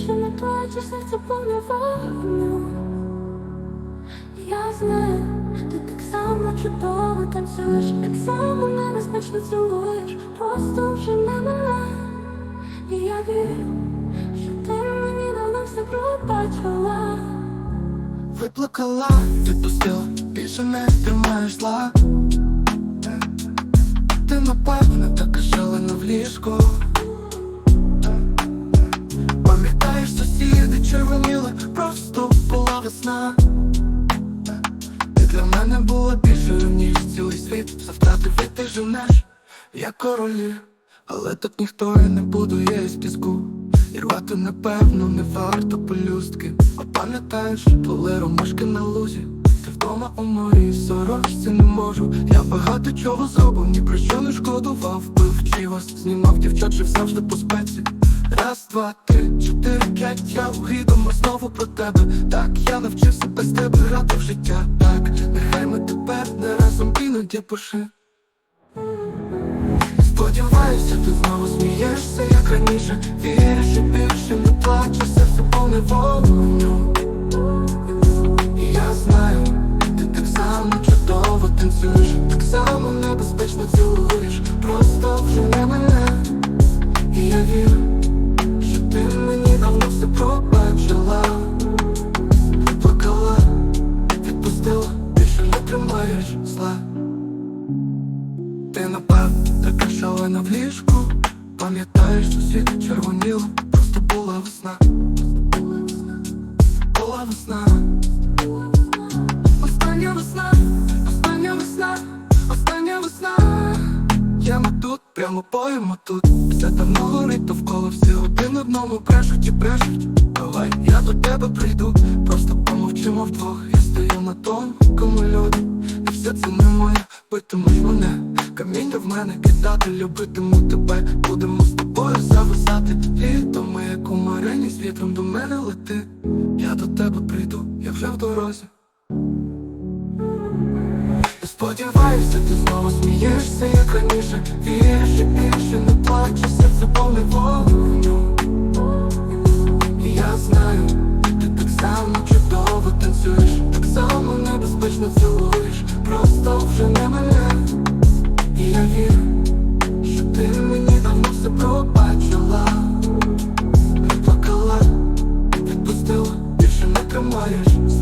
більше не плачеш, серце повне вогню. Я знаю, ти так само чудово танцюєш, так само небезпечно цілуєш, просто вже не мене І я вірю, що ти мені давно все пробачила. Виплакала, відпустила, більше не тримаєш зла. Ти напевне така шалена в ліжку світ За втрати ти женеш, як королі. Але тут ніхто і не будує з піску. І рвати напевно не варто пелюстки. А пам'ятаєш, були ромашки на лузі. Ти вдома у морі, сорочці не можу. Я багато чого зробив, ні про що не шкодував. Пив вас знімав дівчат, що завжди по спеці Раз, два, три, чотири, п'ять, я угідомо знову про тебе. Так, я навчився без тебе грати в життя. Так, нехай ми тепер не разом іноді пиши Сподіваюся, ти знову смієшся, як раніше. Віриш і більше ти напевно така шалена в ліжку Пам'ятаєш, що сусіди червоніли Просто була весна. Була весна. Остання весна, остання весна, остання весна. Я тут, прямо поїмо тут. Все давно горить довкола, всі один одному брешуть і брешуть. Давай, я до тебе прийду, просто помовчимо вдвох. Я стою на тонкому льоду І все це не моє, питимеш мене каміння в мене кидати, любитиму тебе, будемо з тобою зависати. Літо ми, як у марині, з вітром до мене лети. Я до тебе прийду, я вже в дорозі. Сподіваюся, ти знову смієшся, як раніше вієш, і більше не плачешся, це повне вогню І я знаю, ти так само чудово танцюєш, так само небезпечно цю wires.